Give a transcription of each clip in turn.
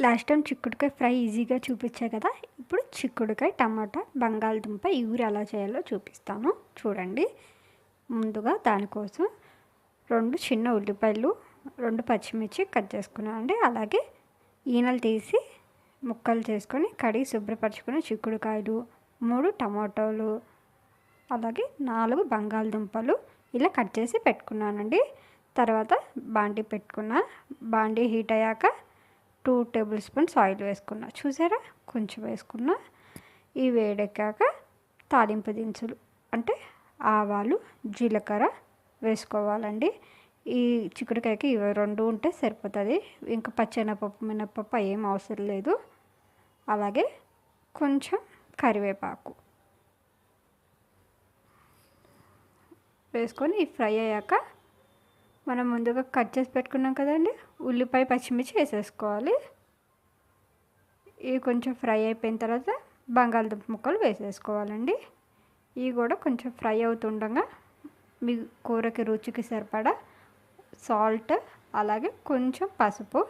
Last time చిక్కుడుకాయ fry ఈజీగా చూపించా కదా ఇప్పుడు చిక్కుడుకాయ టమాటా బంగాళదుంప ఇవి ఎలా చేయాలో చూపిస్తాను. చూడండి. ముందుగా దానికోసం రెండు చిన్న ఉల్లిపాయలు రెండు పచ్చిమిర్చి కట్ చేసుకున్నానండి అలాగే ఈనలు తీసి ముక్కలు చేసుకొని కడిగి శుభ్రపరచుకుని చిక్కుడుకాయలు మూడు టమాటోలు అలాగే నాలుగు బంగాళదుంపలు ఇలా కట్ చేసి పెట్టుకున్నానండి. తర్వాత బాండీ పెట్టుకున్న. బాండీ హీట్ అయ్యాక టూ టేబుల్ స్పూన్స్ ఆయిల్ వేసుకున్నా. చూసారా? కొంచెం వేసుకున్నా. ఈ వేడెక్కాక తాలింపు దినుసులు అంటే ఆవాలు జీలకర్ర వేసుకోవాలండి. ఈ చిక్కుడుకాయకి ఇవి రెండు ఉంటే సరిపోతుంది. ఇంకా పచ్చెనపప్పు మినపప్పు ఏం అవసరం లేదు. అలాగే కొంచెం కరివేపాకు వేసుకొని ఫ్రై అయ్యాక మనం ముందుగా కట్ చేసి పెట్టుకున్నాం కదండి. ఉల్లిపాయ పచ్చిమిర్చి వేసేసుకోవాలి. ఇవి కొంచెం ఫ్రై అయిపోయిన తర్వాత బంగాళదుంప ముక్కలు వేసేసుకోవాలండి. ఇవి కూడా కొంచెం ఫ్రై అవుతుండగా మీ కూరకి రుచికి సరిపడా సాల్ట్ అలాగే కొంచెం పసుపు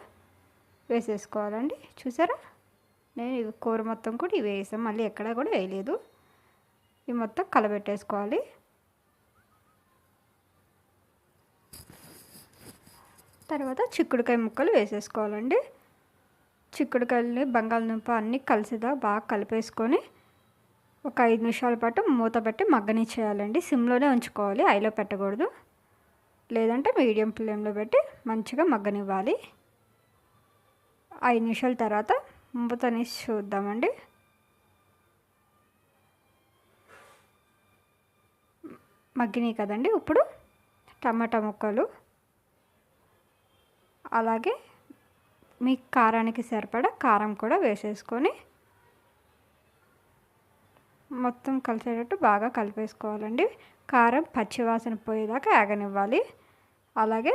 వేసేసుకోవాలండి. చూసారా? నేను కూర మొత్తం కూడా ఇవి వేసాం మళ్ళీ ఎక్కడా కూడా వేయలేదు. ఇవి మొత్తం కలబెట్టేసుకోవాలి. తర్వాత చిక్కుడుకాయ ముక్కలు వేసేసుకోవాలండి. చిక్కుడుకాయలని బంగాళదుంప అన్నీ కలిసిదా బాగా కలిపేసుకొని ఒక ఐదు నిమిషాల పాటు మూత పెట్టి మగ్గనిచ్చేయాలండి. సిమ్లోనే ఉంచుకోవాలి ఐలో పెట్టకూడదు. లేదంటే మీడియం ఫ్లేమ్లో పెట్టి మంచిగా మగ్గనివ్వాలి. ఐదు నిమిషాల తర్వాత మూతని చూద్దామండి. మగ్గినాయి కదండి ఇప్పుడు టమాటా ముక్కలు. అలాగే మీ కారానికి సరిపడా కారం కూడా వేసేసుకొని మొత్తం కలిసేటట్టు బాగా కలిపేసుకోవాలండి. కారం పచ్చివాసన పోయేదాకా ఆగనివ్వాలి. అలాగే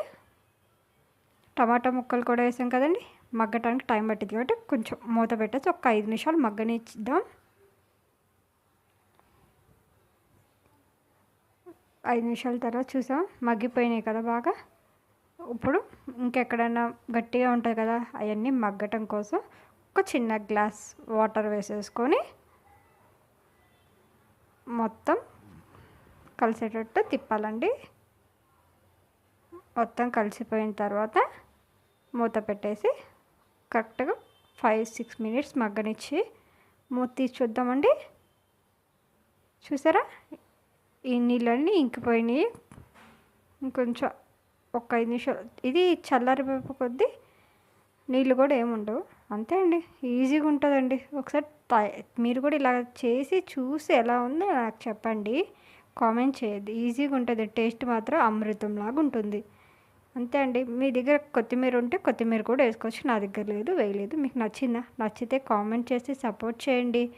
టమాటా ముక్కలు కూడా వేసాం కదండి. మగ్గటానికి టైం పట్టింది కాబట్టి కొంచెం మూత పెట్టేసి ఒక ఐదు నిమిషాలు మగ్గనిచ్చిద్దాం. ఐదు నిమిషాల తర్వాత చూసాం మగ్గిపోయినాయి కదా బాగా. ఇప్పుడు ఇంకెక్కడైనా గట్టిగా ఉంటుంది కదా అవన్నీ మగ్గటం కోసం ఒక చిన్న గ్లాస్ వాటర్ వేసేసుకొని మొత్తం కలిసేటట్టు తిప్పాలండి. మొత్తం కలిసిపోయిన తర్వాత మూత పెట్టేసి కరెక్ట్గా ఫైవ్ సిక్స్ మినిట్స్ మగ్గనిచ్చి మూత తీసి చూద్దామండి. చూసారా? ఈ నీళ్ళన్నీ ఇంకిపోయినాయి. ఇంకొంచెం ఒక ఐదు నిమిషాలు ఇది చల్లారిపోయి కొద్దీ నీళ్ళు కూడా ఏముండవు అంతే అండి. ఈజీగా ఉంటుందండి. ఒకసారి మీరు కూడా ఇలా చేసి చూసి ఎలా ఉందో నాకు చెప్పండి. కామెంట్ చేయద్దు ఈజీగా ఉంటుంది. టేస్ట్ మాత్రం అమృతంలాగా ఉంటుంది. అంతే అండి. మీ దగ్గర కొత్తిమీర ఉంటే కొత్తిమీర కూడా వేసుకోవచ్చు. నా దగ్గర లేదు వేయలేదు. మీకు నచ్చిందా? నచ్చితే కామెంట్ చేసి సపోర్ట్ చేయండి.